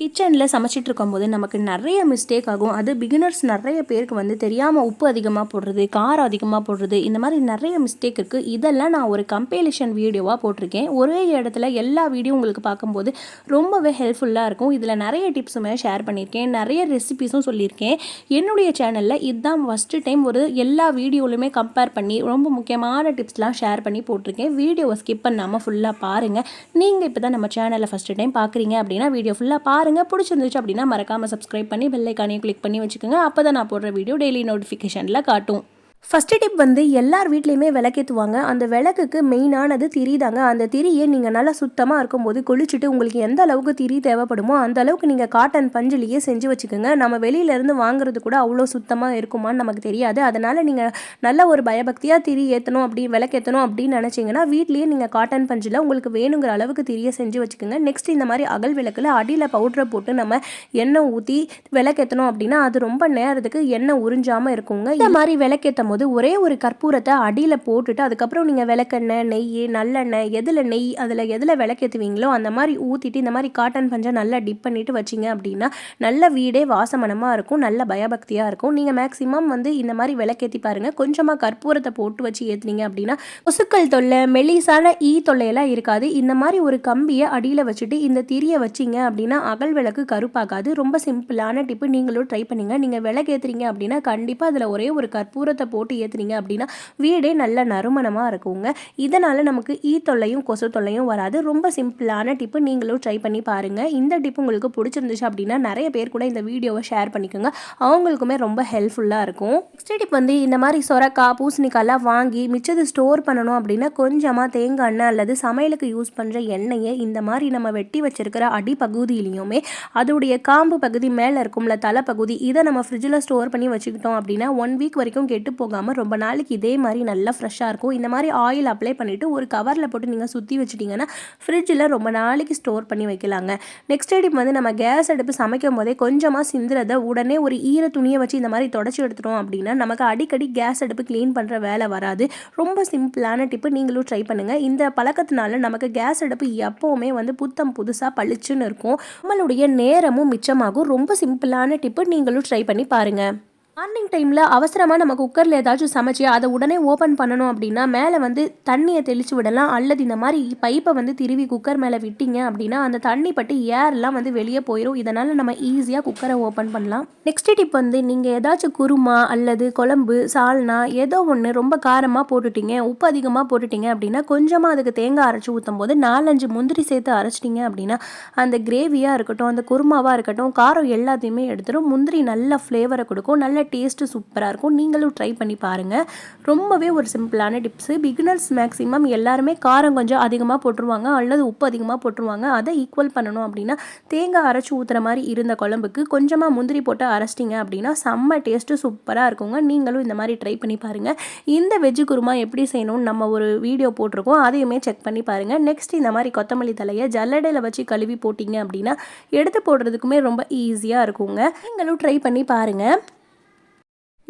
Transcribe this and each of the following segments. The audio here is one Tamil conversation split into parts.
கிச்சனில் சமைச்சிட்டு இருக்கும்போது நமக்கு நிறைய மிஸ்டேக் ஆகும். அது பிகினர்ஸ் நிறைய பேருக்கு வந்து தெரியாமல் உப்பு அதிகமாக போடுறது காரம் அதிகமாக போடுறது இந்த மாதிரி நிறைய மிஸ்டேக் இருக்குது இதெல்லாம் நான் ஒரு கம்பேலிஷன் வீடியோவாக போட்டிருக்கேன். ஒரே இடத்துல எல்லா வீடியோ உங்களுக்கு பார்க்கும்போது ரொம்பவே ஹெல்ப்ஃபுல்லாக இருக்கும். இதில் நிறைய டிப்ஸுமே ஷேர் பண்ணியிருக்கேன். நிறைய ரெசிபிஸும் சொல்லியிருக்கேன். என்னுடைய சேனலில் இதுதான் ஃபஸ்ட்டு டைம் ஒரு எல்லா வீடியோலையுமே கம்பேர் பண்ணி ரொம்ப முக்கியமான டிப்ஸ்லாம் ஷேர் பண்ணி போட்டிருக்கேன். வீடியோவை ஸ்கிப் பண்ணாமல் ஃபுல்லாக பாருங்கள் நீங்கள் இப்போ தான் நம்ம சேனலில் ஃபஸ்ட்டு டைம் பார்க்குறீங்க அப்படின்னா வீடியோ ஃபுல்லாக பாருங்கள் பிடிச்சிருந்துச்சு அப்படின்னா மறக்காமல் சப்ஸ்கிரைப் பண்ணி பெல்லைக்கானையும் கிளிக் பண்ணி வச்சுக்கோங்க. அப்போ தான் நான் போடுற வீடியோ டெய்லி நோட்டிஃபிகேஷனில் காட்டும். ஃபஸ்ட்டு டிப் வந்து எல்லார் வீட்லேயுமே விளக்கேற்றுவாங்க அந்த விளக்குக்கு மெயினானது திரி தாங்க அந்த திரியை நீங்கள் நல்லா சுத்தமாக இருக்கும்போது குளிச்சுட்டு உங்களுக்கு எந்த அளவுக்கு திரி தேவைப்படுமோ அந்த அளவுக்கு நீங்கள் காட்டன் பஞ்சுலேயே செஞ்சு வச்சுக்கோங்க. நம்ம வெளியிலேருந்து வாங்குறது கூட அவ்வளோ சுத்தமாக இருக்குமான்னு நமக்கு தெரியாது. அதனால் நீங்கள் நல்ல ஒரு பயபக்தியாக திரி ஏற்றணும் அப்படி விளக்கேற்றணும் அப்படின்னு நினச்சிங்கன்னா வீட்லேயே நீங்கள் காட்டன் பஞ்சில் உங்களுக்கு வேணுங்கிற அளவுக்கு திரியை செஞ்சு வச்சுக்கோங்க. நெக்ஸ்ட் இந்த மாதிரி அகல் விளக்கில் அடியில் பவுட்ரை போட்டு நம்ம எண்ணெய் ஊற்றி விளக்கேற்றணும் அப்படின்னா அது ரொம்ப நேரத்துக்கு எண்ணெய் உறிஞ்சாமல் இருக்குங்க. இந்த மாதிரி விளக்கேற்ற போது ஒரே ஒரு கற்பூரத்தை அடியில் போட்டுட்டு அதுக்கப்புறம் நீங்கள் விளக்கெண்ணெய் நெய் நல்லெண்ணெய் எதில் நெய் அதில் எதில் விளக்கேற்றுவீங்களோ அந்த மாதிரி ஊற்றிட்டு இந்த மாதிரி காட்டன் பஞ்சை நல்லா டிப் பண்ணிட்டு வச்சிங்க அப்படின்னா நல்ல வீடே வாசமனமாக இருக்கும் நல்ல பயபக்தியாக இருக்கும். நீங்கள் மேக்ஸிமம் வந்து இந்த மாதிரி விளக்கேற்றி பாருங்கள் கொஞ்சமாக கற்பூரத்தை போட்டு வச்சு ஏற்றுனீங்க அப்படின்னா கொசுக்கள் தொல்லை மெலிசான ஈ தொல்லையெல்லாம் இருக்காது. இந்த மாதிரி ஒரு கம்பியை அடியில் வச்சுட்டு இந்த திரியை வச்சிங்க அப்படின்னா அகல் விளக்கு கருப்பாகாது. ரொம்ப சிம்பிளான டிப்பு நீங்களும் ட்ரை பண்ணுங்கள் நீங்கள் விளக்கேற்றுறீங்க அப்படின்னா கண்டிப்பாக அதில் ஒரே ஒரு கற்பூரத்தை போட்டு ஏற்றுனீங்க அப்படின்னா வீடே நல்ல நறுமணமாக இருக்குங்க. இதனால் நமக்கு ஈ தொல்லையும் கொசு தொல்லையும் வராது. ரொம்ப சிம்பிளான டிப்பு. நீங்களும் ட்ரை பண்ணி பாருங்கள் இந்த டிப் உங்களுக்கு பிடிச்சிருந்துச்சு அப்படின்னா நிறைய பேர் கூட இந்த வீடியோவை ஷேர் பண்ணிக்கோங்க. அவங்களுக்குமே ரொம்ப ஹெல்ப்ஃபுல்லாக இருக்கும். நெக்ஸ்ட் டிப் வந்து இந்த மாதிரி சொரக்காய் பூசணிக்காய்லாம் வாங்கி மிச்சது ஸ்டோர் பண்ணணும் அப்படின்னா கொஞ்சமாக தேங்காய் எண்ணெய் அல்லது சமையலுக்கு யூஸ் பண்ணுற எண்ணெயை இந்த மாதிரி நம்ம வெட்டி வச்சிருக்கிற அடிப்பகுதியிலையுமே அதோடைய காம்பு பகுதி மேலே இருக்கும்ல தலைப்பகுதி இதை நம்ம ஃப்ரிட்ஜில் ஸ்டோர் பண்ணி வச்சுக்கிட்டோம் அப்படின்னா ஒன் வீக் வரைக்கும் கெட்டு போகாமல் ரொம்ப நாளைக்கு இதே மாதிரி நல்லா ஃப்ரெஷ்ஷாக இருக்கும். இந்த மாதிரி ஆயில் அப்ளை பண்ணிவிட்டு ஒரு கவரில் போட்டு நீங்கள் சுற்றி வச்சிட்டிங்கன்னா ஃப்ரிட்ஜில் ரொம்ப நாளைக்கு ஸ்டோர் பண்ணி வைக்கலாங்க. நெக்ஸ்ட் ஐடிப் வந்து நம்ம கேஸ் அடுப்பு சமைக்கும் போதே கொஞ்சமாக சிந்துறதை உடனே ஒரு ஈர துணியை வச்சு இந்த மாதிரி தொடச்சி எடுத்துட்டோம் அப்படின்னா நமக்கு அடிக்கடி கேஸ் அடுப்பு க்ளீன் பண்ணுற வேலை வராது. ரொம்ப சிம்பிளான டிப்பு நீங்களும் ட்ரை பண்ணுங்கள் இந்த பழக்கத்தினால நமக்கு கேஸ் அடுப்பு எப்போவுமே வந்து புத்தம் புதுசாக பளிச்சுன்னு இருக்கும். நம்மளுடைய நேரமும் மிச்சமாகும். ரொம்ப சிம்பிளான டிப்பு நீங்களும் ட்ரை பண்ணி பாருங்கள் மார்னிங் டைமில் அவசரமாக நம்ம குக்கரில் ஏதாச்சும் சமைச்சு அதை உடனே ஓப்பன் பண்ணணும் அப்படின்னா மேலே வந்து தண்ணியை தெளித்து விடலாம். அல்லது இந்த மாதிரி பைப்பை வந்து திருவி குக்கர் மேலே விட்டீங்க அப்படின்னா அந்த தண்ணி பட்டு ஏர்லாம் வந்து வெளியே போயிடும் இதனால் நம்ம ஈஸியாக குக்கரை ஓப்பன் பண்ணலாம். நெக்ஸ்ட் டிப் வந்து நீங்கள் ஏதாச்சும் குருமா அல்லது குழம்பு சால்னா ஏதோ ஒன்று ரொம்ப காரமாக போட்டுட்டீங்க உப்பு அதிகமாக போட்டுட்டீங்க அப்படின்னா கொஞ்சமாக அதுக்கு தேங்காய் அரைச்சி ஊற்றும் போது நாலஞ்சு முந்திரி சேர்த்து அரைச்சிட்டிங்க அப்படின்னா அந்த கிரேவியாக இருக்கட்டும் அந்த குருமாவாக இருக்கட்டும் காரம் எல்லாத்தையுமே எடுத்துடும் முந்திரி நல்ல ஃப்ளேவரை கொடுக்கும். நல்ல டேஸ்ட்டு சூப்பராக இருக்கும். நீங்களும் ட்ரை பண்ணி பாருங்கள் ரொம்பவே ஒரு சிம்பிளான டிப்ஸு. பிகினர்ஸ் மேக்ஸிமம் எல்லாருமே காரம் கொஞ்சம் அதிகமாக போட்டுருவாங்க. அல்லது உப்பு அதிகமாக போட்டுருவாங்க. அதை ஈக்குவல் பண்ணணும் அப்படின்னா தேங்காய் அரைச்சி ஊற்றுற மாதிரி இருந்த குழம்புக்கு கொஞ்சமாக முந்திரி போட்டு அரைச்சிட்டிங்க அப்படின்னா செம்ம டேஸ்ட்டு சூப்பராக இருக்குங்க. நீங்களும் இந்த மாதிரி ட்ரை பண்ணி பாருங்கள் இந்த வெஜ்ஜு குருமா எப்படி செய்யணும்னு நம்ம ஒரு வீடியோ போட்டிருக்கோம். அதையுமே செக் பண்ணி பாருங்கள் நெக்ஸ்ட் இந்த மாதிரி கொத்தமல்லி தலையை ஜல்லடையில் வச்சு கழுவி போட்டிங்க அப்படின்னா எடுத்து போடுறதுக்குமே ரொம்ப ஈஸியாக இருக்குங்க. நீங்களும் ட்ரை பண்ணி பாருங்கள்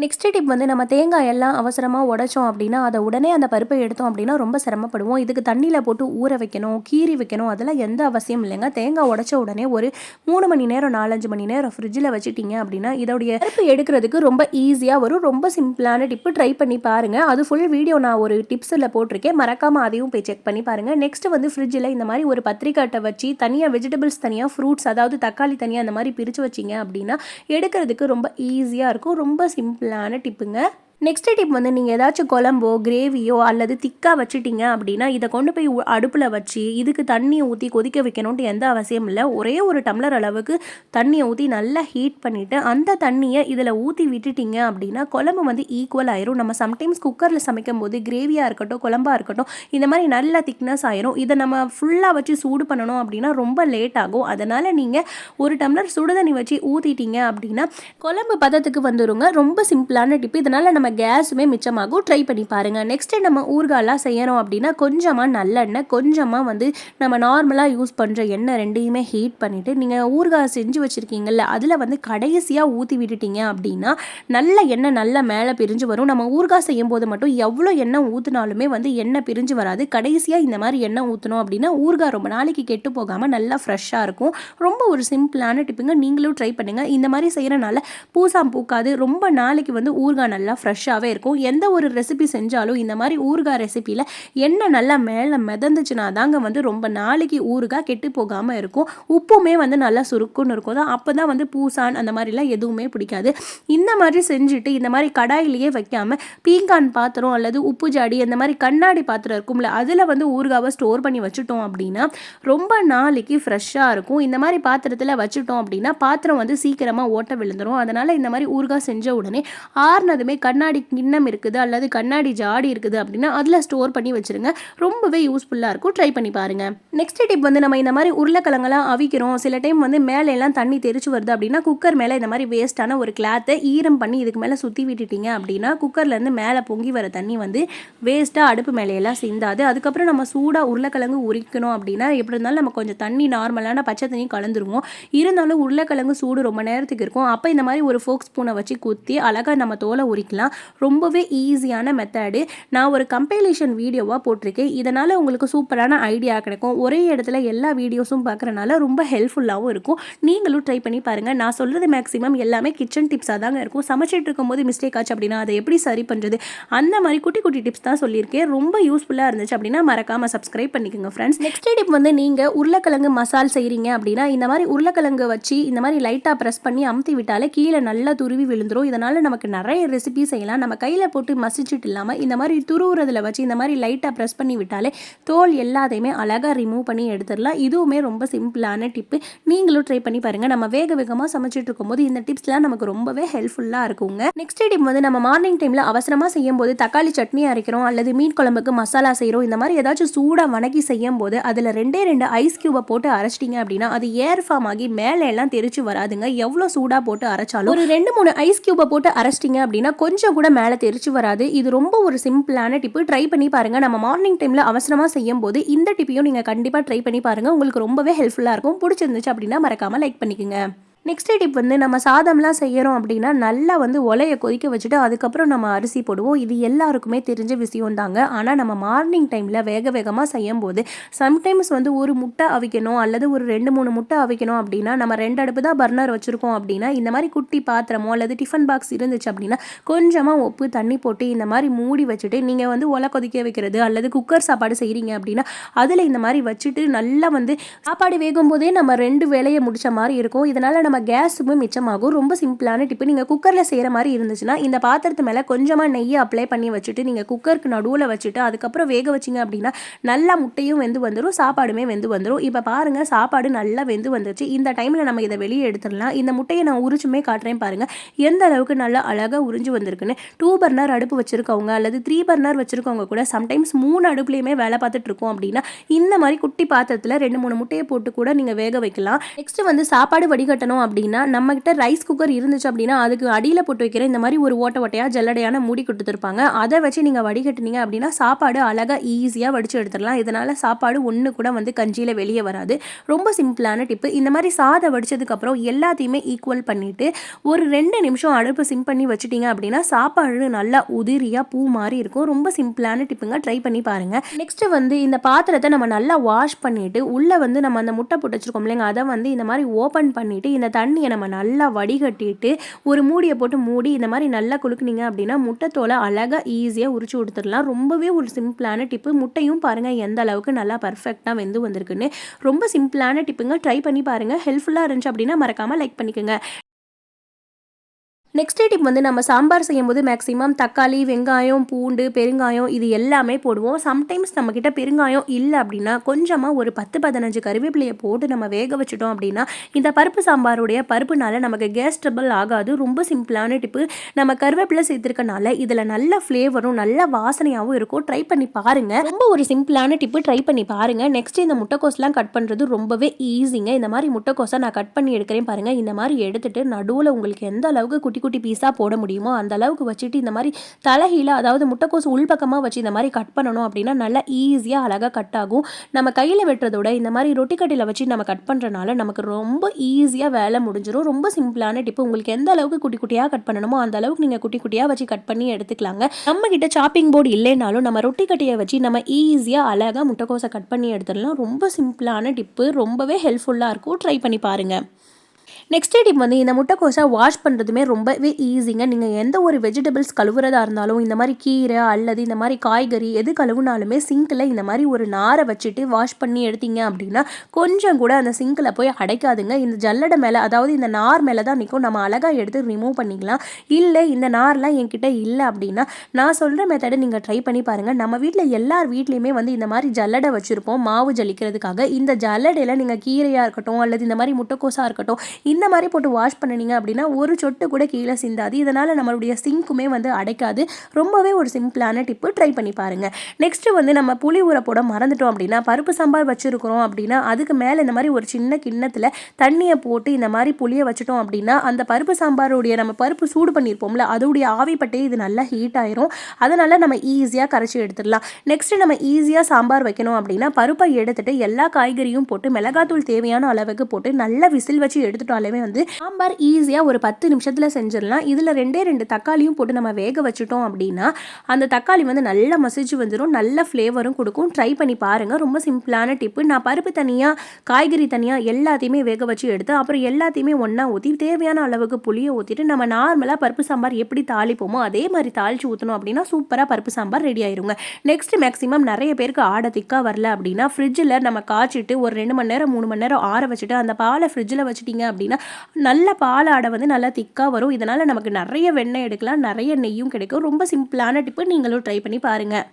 நெக்ஸ்ட் டிப் வந்து நம்ம தேங்காய் எல்லாம் அவசரமாக உடைச்சோம் அப்படின்னா அதை உடனே அந்த பருப்பை எடுத்தோம் அப்படின்னா ரொம்ப சிரமப்படுவோம். இதுக்கு தண்ணியில் போட்டு ஊற வைக்கணும் கீறி வைக்கணும் அதெல்லாம் எந்த அவசியம் இல்லைங்க. தேங்காய் உடைச்ச உடனே ஒரு மூணு மணி நேரம் நாலஞ்சு மணி நேரம் ஃப்ரிட்ஜில் வச்சுட்டீங்க அப்படின்னா இதோடைய பருப்பு எடுக்கிறதுக்கு ரொம்ப ஈஸியாக வரும். ரொம்ப சிம்பிளான டிப்பு ட்ரை பண்ணி பாருங்கள் அது ஃபுல் வீடியோ நான் ஒரு டிப்ஸில் போட்டிருக்கேன். மறக்காமல் அதையும் போய் செக் பண்ணி பாருங்கள் நெக்ஸ்ட் வந்து ஃப்ரிட்ஜில் இந்த மாதிரி ஒரு பத்திரிக்காட்டை வச்சு தனியாக வெஜிடபிள்ஸ் தனியாக ஃப்ரூட்ஸ் அதாவது தக்காளி தனியாக அந்த மாதிரி பிரித்து வச்சிங்க அப்படின்னா எடுக்கிறதுக்கு ரொம்ப ஈஸியாக இருக்கும். ரொம்ப சிம்பிளான டிப்புங்க. நெக்ஸ்ட் டிப் வந்து நீங்கள் ஏதாச்சும் குழம்போ கிரேவியோ அல்லது திக்காக வச்சுட்டீங்க அப்படின்னா இதை கொண்டு போய் அடுப்பில் வச்சு இதுக்கு தண்ணியை ஊற்றி கொதிக்க வைக்கணுன்ட்டு எந்த அவசியம் இல்லை. ஒரே ஒரு டம்ளர் அளவுக்கு தண்ணியை ஊற்றி நல்லா ஹீட் பண்ணிவிட்டு அந்த தண்ணியை இதில் ஊற்றி விட்டுட்டீங்க அப்படின்னா குழம்பு வந்து ஈக்குவல் ஆயிரும். நம்ம சம்டைம்ஸ் குக்கரில் சமைக்கும் போது கிரேவியாக இருக்கட்டும் குழம்பாக இருக்கட்டும் இந்த மாதிரி நல்லா திக்னஸ் ஆயிரும். இதை நம்ம ஃபுல்லாக வச்சு சூடு பண்ணணும் அப்படின்னா ரொம்ப லேட் ஆகும். அதனால் நீங்கள் ஒரு டம்ளர் சுடுதண்ணி வச்சு ஊற்றிட்டீங்க அப்படின்னா குழம்பு பதத்துக்கு வந்துருங்க. ரொம்ப சிம்பிளான டிப் இதனால் நம்ம நம்ம கேஸுமே மிச்சமாகும். ட்ரை பண்ணி பாருங்கள் நெக்ஸ்ட்டு நம்ம ஊறுகாலாம் செய்யறோம் அப்படின்னா கொஞ்சமாக நல்லெண்ணெய் கொஞ்சமாக வந்து நம்ம நார்மலாக யூஸ் பண்ணுற எண்ணெய் ரெண்டையுமே ஹீட் பண்ணிவிட்டு நீங்கள் ஊறுகாய் செஞ்சு வச்சுருக்கீங்கல்ல அதில் வந்து கடைசியாக ஊற்றி விட்டுட்டீங்க அப்படின்னா நல்ல எண்ணெய் நல்லா மேலே பிரிஞ்சு வரும். நம்ம ஊறுகாய் செய்யும் போது மட்டும் எவ்வளோ எண்ணெய் ஊற்றினாலுமே வந்து எண்ணெய் பிரிஞ்சு வராது. கடைசியாக இந்த மாதிரி எண்ணெய் ஊற்றணும் அப்படின்னா ஊறுகாய் ரொம்ப நாளைக்கு கெட்டு போகாமல் நல்லா ஃப்ரெஷ்ஷாக இருக்கும். ரொம்ப ஒரு சிம்பிளான டிப்புங்க நீங்களும் ட்ரை பண்ணுங்கள் இந்த மாதிரி செய்கிறனால பூசாம் பூக்காது. ரொம்ப நாளைக்கு வந்து ஊறுகாய் நல்லா ஃப்ரெஷ் ஃப்ரெஷ்ஷாகவே இருக்கும். எந்த ஒரு ரெசிபி செஞ்சாலும் இந்த மாதிரி ஊறுகாய் ரெசிப்பியில் எண்ணெய் நல்லா மேலே மிதந்துச்சுன்னா தாங்க வந்து ரொம்ப நாளைக்கு ஊறுகாய் கெட்டு போகாமல் இருக்கும். உப்புமே வந்து நல்லா சுருக்குன்னு இருக்கும். தான் அப்போ தான் வந்து பூசான் அந்த மாதிரிலாம் எதுவுமே பிடிக்காது. இந்த மாதிரி செஞ்சுட்டு இந்த மாதிரி கடாயிலேயே வைக்காமல் பீங்கான் பாத்திரம் அல்லது உப்பு ஜாடி அந்த மாதிரி கண்ணாடி பாத்திரம் இருக்கும்ல அதில் வந்து ஊறுகாவை ஸ்டோர் பண்ணி வச்சுட்டோம் அப்படின்னா ரொம்ப நாளைக்கு ஃப்ரெஷ்ஷாக இருக்கும். இந்த மாதிரி பாத்திரத்தில் வச்சுட்டோம் அப்படின்னா பாத்திரம் வந்து சீக்கிரமாக ஓட்ட விழுந்துடும் அதனால் இந்த மாதிரி ஊறுகாய் செஞ்ச உடனே ஆறுனதுமே கண்ணாடி கண்ணாடி கிண்ணம் இருக்குது அல்லது கண்ணாடி ஜாடி இருக்குது அப்படின்னா அதில் ஸ்டோர் பண்ணி வச்சுருங்க. ரொம்பவே யூஸ்ஃபுல்லாக இருக்கும். ட்ரை பண்ணி பாருங்கள் நெக்ஸ்ட் டிப் வந்து நம்ம இந்த மாதிரி உருளைக்கிழங்கெல்லாம் அவிக்கிறோம். சில டைம் வந்து மேலே எல்லாம் தண்ணி தெரிச்சு வருது அப்படின்னா குக்கர் மேலே இந்த மாதிரி வேஸ்ட்டான ஒரு கிளாத்தை ஈரம் பண்ணி இதுக்கு மேலே சுற்றி விட்டுட்டீங்க அப்படின்னா குக்கர்லேருந்து மேலே பொங்கி வர தண்ணி வந்து வேஸ்ட்டாக அடுப்பு மேலையெல்லாம் சிந்தாது. அதுக்கப்புறம் நம்ம சூடாக உருளைக்கிழங்கு உரிக்கணும் அப்படின்னா எப்படி இருந்தாலும் நம்ம கொஞ்சம் தண்ணி நார்மலான பச்சை தண்ணி கலந்துருவோம். இருந்தாலும் உருளைக்கிழங்கு சூடு ரொம்ப நேரத்துக்கு இருக்கும். அப்போ இந்த மாதிரி ஒரு ஃபோக் ஸ்பூனை வச்சு குத்தி அழகாக நம்ம தோலை உரிக்கலாம். ரொம்பவே ஈஸியான மெத்தடு நான் ஒரு கம்பைலேஷன் வீடியோவாக போட்டிருக்கேன். இதனால் உங்களுக்கு சூப்பரான ஐடியா கிடைக்கும். ஒரே இடத்துல எல்லா வீடியோஸும் பார்க்குறனால ரொம்ப ஹெல்ப்ஃபுல்லாகவும் இருக்கும். நீங்களும் ட்ரை பண்ணி பாருங்கள் நான் சொல்கிறது மேக்ஸிமம் எல்லாமே கிச்சன் டிப்ஸாக தாங்க இருக்கும். சமைச்சிட்டு இருக்கும்போது மிஸ்டேக் ஆச்சு அப்படின்னா அதை எப்படி சரி பண்ணுறது அந்த மாதிரி குட்டி குட்டி டிப்ஸ் தான் சொல்லியிருக்கேன். ரொம்ப யூஸ்ஃபுல்லாக இருந்துச்சு அப்படின்னா மறக்காமல் சப்ஸ்கிரைப் பண்ணிக்கோங்க ஃப்ரெண்ட்ஸ் நெக்ஸ்ட் டிப் வந்து நீங்கள் உருளைக்கிழங்கு மசால் செய்கிறீங்க அப்படின்னா இந்த மாதிரி உருளைக்கிழங்கு வச்சு இந்த மாதிரி லைட்டாக ப்ரெஸ் பண்ணி அமுத்தி விட்டாலே கீழே நல்லா துருவி விழுந்துரும். இதனால் நமக்கு நிறைய ரெசிபி செய்யலாம். நம்ம கையில் போட்டு மசிச்சுட்டு இல்லாமல் இந்த மாதிரி துருவுறதுல வச்சு இந்த மாதிரி லைட்டாக ப்ரெஸ் பண்ணி விட்டாலே தோல் எல்லாத்தையுமே அழகாக ரிமூவ் பண்ணி எடுத்துடலாம். இதுவுமே ரொம்ப சிம்பிளான டிப்பு நீங்களும் ட்ரை பண்ணி பாருங்கள் நம்ம வேக வேகமாக சமைச்சிட்டு இருக்கும்போது இந்த டிப்ஸ்லாம் நமக்கு ரொம்பவே ஹெல்ப்ஃபுல்லாக இருக்குங்க. நெக்ஸ்ட் டிப் வந்து நம்ம மார்னிங் டைமில் அவசரமாக செய்யும் போது தக்காளி சட்னி அரைக்கிறோம் அல்லது மீன் குழம்புக்கு மசாலா செய்கிறோம் இந்த மாதிரி ஏதாச்சும் சூடாக வணக்கி செய்யும் போது அதில் ரெண்டே ரெண்டு ஐஸ் கியூபை போட்டு அரைச்சிட்டிங்க அப்படின்னா அது ஏர் ஃபார்ம் ஆகி மேலே எல்லாம் தெரிச்சு வராதுங்க. எவ்வளோ சூடாக போட்டு அரைச்சாலும் ஒரு ரெண்டு மூணு ஐஸ் கியூபை போட்டு அரைச்சிட்டிங்க அப்படின்னா கொஞ்சம் கூட மேலே தெரிச்சு வராது. இது ரொம்ப ஒரு சிம்பிளான டிப்பு. ட்ரை பண்ணி பாருங்கள் நம்ம மார்னிங் டைமில் அவசரமாக செய்யும் போது இந்த டிப்பையும் நீங்கள் கண்டிப்பாக ட்ரை பண்ணி பாருங்கள் உங்களுக்கு ரொம்பவே ஹெல்ப்ஃபுல்லாக இருக்கும். பிடிச்சிருந்துச்சு அப்படின்னா மறக்காமல் லைக் பண்ணிக்கோங்க. நெக்ஸ்ட் டிப் வந்து நம்ம சாதம்லாம் செய்கிறோம் அப்படின்னா நல்லா வந்து ஒலையை கொதிக்க வச்சுட்டு அதுக்கப்புறம் நம்ம அரிசி போடுவோம். இது எல்லாருக்குமே தெரிஞ்ச விஷயம் தாங்க ஆனால் நம்ம மார்னிங் டைமில் வேக வேகமாக செய்யும் போது சம்டைம்ஸ் வந்து ஒரு முட்டை அவிக்கணும் அல்லது ஒரு ரெண்டு மூணு முட்டை அவிக்கணும் அப்படின்னா நம்ம ரெண்டு அடுப்பு தான் பர்னர் வச்சுருக்கோம் அப்படின்னா இந்த மாதிரி குட்டி பாத்திரமோ அல்லது டிஃபன் பாக்ஸ் இருந்துச்சு அப்படின்னா கொஞ்சமாக உப்பு தண்ணி போட்டு இந்த மாதிரி மூடி வச்சுட்டு நீங்கள் வந்து ஒலை கொதிக்க வைக்கிறது அல்லது குக்கர் சாப்பாடு செய்கிறீங்க அப்படின்னா அதில் இந்த மாதிரி வச்சுட்டு நல்லா வந்து சாப்பாடு வேகும் போதே நம்ம ரெண்டு வேலையை முடித்த மாதிரி இருக்கும். இதனால் நம்ம கேஸுமே மிச்சமாகும். ரொம்ப சிம்பிளான டிப்பு நீங்கள் குக்கரில் செய்கிற மாதிரி இருந்துச்சுன்னா இந்த பாத்திரத்து மேலே கொஞ்சமாக நெய்யை அப்ளை பண்ணி வச்சுட்டு நீங்கள் குக்கருக்கு நடுவில் வச்சுட்டு அதுக்கப்புறம் வேக வச்சிங்க அப்படின்னா நல்லா முட்டையும் வெந்து வந்துடும் சாப்பாடுமே வெந்து வந்துடும் இப்போ பாருங்கள் சாப்பாடு நல்லா வெந்து வந்துருச்சு. இந்த டைமில் நம்ம இதை வெளியே எடுத்துடலாம். இந்த முட்டையை நான் உரிச்சுமே காட்டுறேன் பாருங்கள் எந்த அளவுக்கு நல்லா அழகாக உறிஞ்சு வந்திருக்குன்னு. டூ பர்னர் அடுப்பு வச்சுருக்கவங்க அல்லது த்ரீ பர்னர் வச்சுருக்கவங்க கூட சம்டைம்ஸ் மூணு அடுப்புலையுமே வேலை பார்த்துட்டு இருக்கோம் அப்படின்னா இந்த மாதிரி குட்டி பாத்திரத்தில் ரெண்டு மூணு முட்டையை போட்டு கூட நீங்கள் வேக வைக்கலாம். நெக்ஸ்ட் வந்து சாப்பாடு வடிகட்டணும் அப்படின்னா நம்மக்கிட்ட ரைஸ் குக்கர் இருந்துச்சு அப்படின்னா அதுக்கு அடியில் போட்டு வைக்கிற இந்த மாதிரி ஒரு ஓட்ட ஓட்டையாக ஜல்லடையான மூடி கொடுத்துருப்பாங்க. அதை வச்சு நீங்கள் வடிகட்டினீங்க அப்படின்னா சாப்பாடு அழகாக ஈஸியாக வடிச்சு எடுத்துடலாம். இதனால் சாப்பாடு ஒன்று கூட வந்து கஞ்சியில் வெளியே வராது. ரொம்ப சிம்பிளான டிப்பு இந்த மாதிரி சாதம் வடிச்சதுக்கப்புறம் எல்லாத்தையுமே ஈக்குவல் பண்ணிவிட்டு ஒரு ரெண்டு நிமிஷம் அடுப்பு சிம் பண்ணி வச்சுட்டீங்க அப்படின்னா சாப்பாடு நல்லா உதிரியாக பூ மாதிரி இருக்கும். ரொம்ப சிம்பிளான டிப்புங்க ட்ரை பண்ணி பாருங்கள் நெக்ஸ்ட்டு வந்து இந்த பாத்திரத்தை நம்ம நல்லா வாஷ் பண்ணிவிட்டு உள்ளே வந்து நம்ம அந்த முட்டை போட்டு வச்சுருக்கோம் இல்லைங்க அதை வந்து இந்த மாதிரி ஓப்பன் பண்ணிவிட்டு இந்த தண்ணியை நம்ம நல்லா வடிகட்டிட்டு ஒரு மூடியை போட்டு மூடி இந்த மாதிரி நல்லா குலுக்குனீங்க அப்படின்னா முட்டைத்தோலை அழகாக ஈஸியாக உரிச்சு கொடுத்துடலாம். ரொம்பவே ஒரு சிம்பிளான டிப்பு முட்டையும் பாருங்கள் எந்த அளவுக்கு நல்லா பர்ஃபெக்டாக வெந்து வந்திருக்குன்னு. ரொம்ப சிம்பிளான டிப்புங்க ட்ரை பண்ணி பாருங்கள் ஹெல்ப்ஃபுல்லாக இருந்துச்சு அப்படின்னா மறக்காமல் லைக் பண்ணிக்கோங்க. நெக்ஸ்ட் டிப் வந்து நம்ம சாம்பார் செய்யும்போது மேக்ஸிமம் தக்காளி வெங்காயம் பூண்டு பெருங்காயம் இது எல்லாமே போடுவோம். சம்டைம்ஸ் நம்மக்கிட்ட பெருங்காயம் இல்லை அப்படின்னா கொஞ்சமாக ஒரு பத்து பதினஞ்சு கருவேப்பிலையை போட்டு நம்ம வேக வச்சுட்டோம் அப்படின்னா இந்த பருப்பு சாம்பாருடைய பருப்புனால நமக்கு கேஸ் ட்ரபிள் ஆகாது. ரொம்ப சிம்பிளான டிப்பு நம்ம கருவேப்பிலை சேர்த்துருக்கனால இதில் நல்ல ஃப்ளேவரும் நல்ல வாசனையாகவும் இருக்கும். ட்ரை பண்ணி பாருங்கள் ரொம்ப ஒரு சிம்பிளான டிப்பு ட்ரை பண்ணி பாருங்கள் நெக்ஸ்ட் இந்த முட்டைக்கோஸ்லாம் கட் பண்ணுறது ரொம்பவே ஈஸிங்க இந்த மாதிரி முட்டைக்கோஸை நான் கட் பண்ணி எடுக்கிறேன் பாருங்கள் இந்த மாதிரி எடுத்துகிட்டு நடுவில் உங்களுக்கு எந்த அளவுக்கு குட்டி குட்டி பீஸாக போட முடியுமோ அந்த அளவுக்கு வச்சுட்டு இந்த மாதிரி தலைகீழாக அதாவது முட்டைக்கோஸ் உள்பக்கமாக வச்சு இந்த மாதிரி கட் பண்ணணும் அப்படின்னா நல்லா ஈஸியாக அழகாக கட் ஆகும். நம்ம கையில் வெட்டுறதோட இந்த மாதிரி ரொட்டி கட்டியில் வச்சு நம்ம கட் பண்ணுறனால நமக்கு ரொம்ப ஈஸியாக வேலை முடிஞ்சிடும் ரொம்ப சிம்பிளான டிப்பு. உங்களுக்கு எந்த அளவுக்கு குட்டி குட்டியாக கட் பண்ணணுமோ அந்த அளவுக்கு நீங்கள் குட்டி குட்டியாக வச்சு கட் பண்ணி எடுத்துக்கலாங்க. நம்ம கிட்ட சாப்பிங் போர்டு இல்லைனாலும் நம்ம ரொட்டி கட்டியை வச்சு நம்ம ஈஸியாக அழகாக முட்டைக்கோஸை கட் பண்ணி எடுத்துடலாம். ரொம்ப சிம்பிளான டிப்பு. ரொம்பவே ஹெல்ப்ஃபுல்லாக இருக்கும். ட்ரை பண்ணி பாருங்கள் நெக்ஸ்ட் டிப் வந்து இந்த முட்டைக்கோஸை வாஷ் பண்ணுறதுமே ரொம்பவே ஈஸிங்க நீங்கள் எந்த ஒரு வெஜிடபிள்ஸ் கழுவுறதா இருந்தாலும் இந்த மாதிரி கீரை அல்லது இந்த மாதிரி காய்கறி எது கழுவுனாலுமே சிங்கில் இந்த மாதிரி ஒரு நாரை வச்சுட்டு வாஷ் பண்ணி எடுத்தீங்க அப்படின்னா கொஞ்சம் கூட அந்த சிங்கில் போய் அடைக்காதுங்க. இந்த ஜல்லடை மேலே அதாவது இந்த நார் மேலே தான் நிற்கும் நம்ம அழகாக எடுத்து ரிமூவ் பண்ணிக்கலாம். இல்லை இந்த நார்லாம் என்கிட்ட இல்லை அப்படின்னா நான் சொல்கிற மெத்தடை நீங்கள் ட்ரை பண்ணி பாருங்கள் நம்ம வீட்டில் எல்லார் வீட்லேயுமே வந்து இந்த மாதிரி ஜல்லடை வச்சுருப்போம் மாவு ஜலிக்கிறதுக்காக. இந்த ஜல்லடையில் நீங்கள் கீரையாக இருக்கட்டும் அல்லது இந்த மாதிரி முட்டைக்கோஸாக இருக்கட்டும் இந்த மாதிரி போட்டு வாஷ் பண்ணினீங்க அப்படின்னா ஒரு சொட்டு கூட கீழே சிந்தாது. இதனால் நம்மளுடைய சிங்க்குமே வந்து அடைக்காது. ரொம்பவே ஒரு சிம்பிளான டிப்பு ட்ரை பண்ணி பாருங்கள் நெக்ஸ்ட்டு வந்து நம்ம புளி ஊற போட மறந்துட்டோம் அப்படின்னா பருப்பு சாம்பார் வச்சுருக்கிறோம் அப்படின்னா அதுக்கு மேலே இந்த மாதிரி ஒரு சின்ன கிண்ணத்தில் தண்ணியை போட்டு இந்த மாதிரி புளியை வச்சுட்டோம் அப்படின்னா அந்த பருப்பு சாம்பாருடைய நம்ம பருப்பு சூடு பண்ணியிருப்போம்ல அதோடைய ஆவிப்பட்டே இது நல்லா ஹீட் ஆயிரும். அதனால் நம்ம ஈஸியாக கரைச்சி எடுத்துடலாம். நெக்ஸ்ட்டு நம்ம ஈஸியாக சாம்பார் வைக்கணும் அப்படின்னா பருப்பை எடுத்துகிட்டு எல்லா காய்கறியும் போட்டு மிளகாத்தூள் தேவையான அளவுக்கு போட்டு நல்லா விசில் வச்சு எடுத்துட்டாலே இருந்தாலுமே வந்து சாம்பார் ஈஸியாக ஒரு பத்து நிமிஷத்தில் செஞ்சிடலாம். இதில் ரெண்டே ரெண்டு தக்காளியும் போட்டு நம்ம வேக வச்சுட்டோம் அப்படின்னா அந்த தக்காளி வந்து நல்லா மசிச்சு வந்துடும் நல்ல ஃப்ளேவரும் கொடுக்கும். ட்ரை பண்ணி பாருங்கள் ரொம்ப சிம்பிளான டிப்பு நான் பருப்பு தனியாக காய்கறி தனியாக எல்லாத்தையுமே வேக வச்சு எடுத்து அப்புறம் எல்லாத்தையுமே ஒன்றா ஊற்றி தேவையான அளவுக்கு புளியை ஊற்றிட்டு நம்ம நார்மலாக பருப்பு சாம்பார் எப்படி தாளிப்போமோ அதே மாதிரி தாளித்து ஊற்றணும் அப்படின்னா சூப்பராக பருப்பு சாம்பார் ரெடி ஆயிருங்க. நெக்ஸ்ட் மேக்ஸிமம் நிறைய பேருக்கு ஆடை திக்காக வரல அப்படின்னா ஃப்ரிட்ஜில் நம்ம காய்ச்சிட்டு ஒரு ரெண்டு மணி நேரம் மூணு மணி நேரம் ஆற வச்சுட்டு அந்த பாலை ஃப்ரிட்ஜில் வச்சுட்டிங்க அப்படின்னா நல்ல பால் ஆடை வந்து நல்லா திக்காக வரும். இதனால் நமக்கு நிறைய வெண்ணெய் எடுக்கலாம் நிறைய நெய்யும் கிடைக்கும். ரொம்ப சிம்பிளான டிப்பு. நீங்களும் ட்ரை பண்ணி பாருங்கள்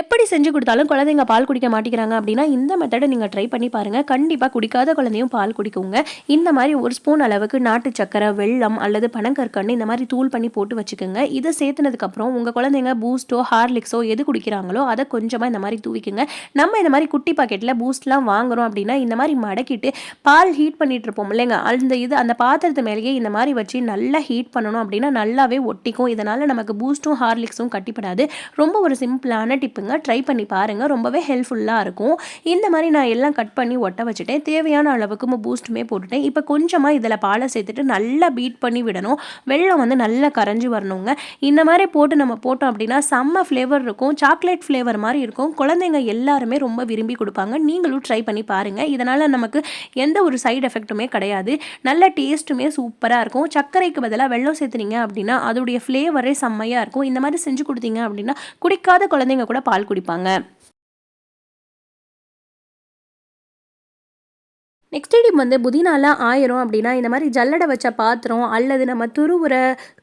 எப்படி செஞ்சு கொடுத்தாலும் குழந்தைங்க பால் குடிக்க மாட்டேங்கிறாங்க அப்படின்னா இந்த மெத்தடை நீங்கள் ட்ரை பண்ணி பாருங்கள் கண்டிப்பாக குடிக்காத குழந்தையும் பால் குடிக்குங்க. இந்த மாதிரி ஒரு ஸ்பூன் அளவுக்கு நாட்டு சக்கரை வெள்ளம் அல்லது பனங்கற்கண்டு இந்த மாதிரி தூள் பண்ணி போட்டு வச்சுக்கோங்க. இதை சேர்த்துனதுக்கப்புறம் உங்கள் குழந்தைங்க பூஸ்ட்டோ ஹார்லிக்ஸோ எது குடிக்கிறாங்களோ அதை கொஞ்சமாக இந்த மாதிரி தூவிக்குங்க. நம்ம இந்த மாதிரி குட்டி பாக்கெட்டில் பூஸ்ட்லாம் வாங்குறோம் அப்படின்னா இந்த மாதிரி மடக்கிட்டு பால் ஹீட் பண்ணிட்டு இருப்போம் இல்லைங்க. அந்த இது அந்த பாத்திரத்து மேலேயே இந்த மாதிரி வச்சு நல்லா ஹீட் பண்ணணும் அப்படின்னா நல்லாவே ஒட்டிக்கும். இதனால் நமக்கு பூஸ்ட்டும் ஹார்லிக்ஸும் கட்டிப்படாது. ரொம்ப ஒரு சிம்பிளான டிப்புங்க ட்ரை பண்ணி பாருங்கள் ரொம்பவே ஹெல்ப்ஃபுல்லாக இருக்கும். இந்த மாதிரி நான் எல்லாம் கட் பண்ணி ஒட்ட வச்சுட்டேன். தேவையான அளவுக்கு பூஸ்ட்டுமே போட்டுட்டேன். இப்போ கொஞ்சமாக இதில் பாலை சேர்த்துட்டு நல்லா பீட் பண்ணி விடணும். வெள்ளம் வந்து நல்லா கரைஞ்சி வரணுங்க. இந்த மாதிரி போட்டு நம்ம போட்டோம் அப்படின்னா செம்ம ஃப்ளேவர் இருக்கும். சாக்லேட் ஃப்ளேவர் மாதிரி இருக்கும். குழந்தைங்க எல்லாருமே ரொம்ப விரும்பி கொடுப்பாங்க. நீங்களும் ட்ரை பண்ணி பாருங்கள் இதனால் நமக்கு எந்த ஒரு சைடு எஃபெக்ட்டுமே கிடையாது. நல்ல டேஸ்ட்டுமே சூப்பராக இருக்கும். சர்க்கரைக்கு பதிலாக வெள்ளம் சேர்த்துனீங்க அப்படின்னா அதோடைய ஃப்ளேவரே செம்மையாக இருக்கும். இந்த மாதிரி செஞ்சு கொடுத்தீங்க அப்படின்னா குடிக்காத குழந்தைங்க கூட பால் குடிப்பாங்க. நெக்ஸ்ட் டிப் வந்து புதினாலாம் ஆயிரும் அப்படின்னா இந்த மாதிரி ஜல்லடை வச்ச பாத்திரம் அல்லது நம்ம துருவுற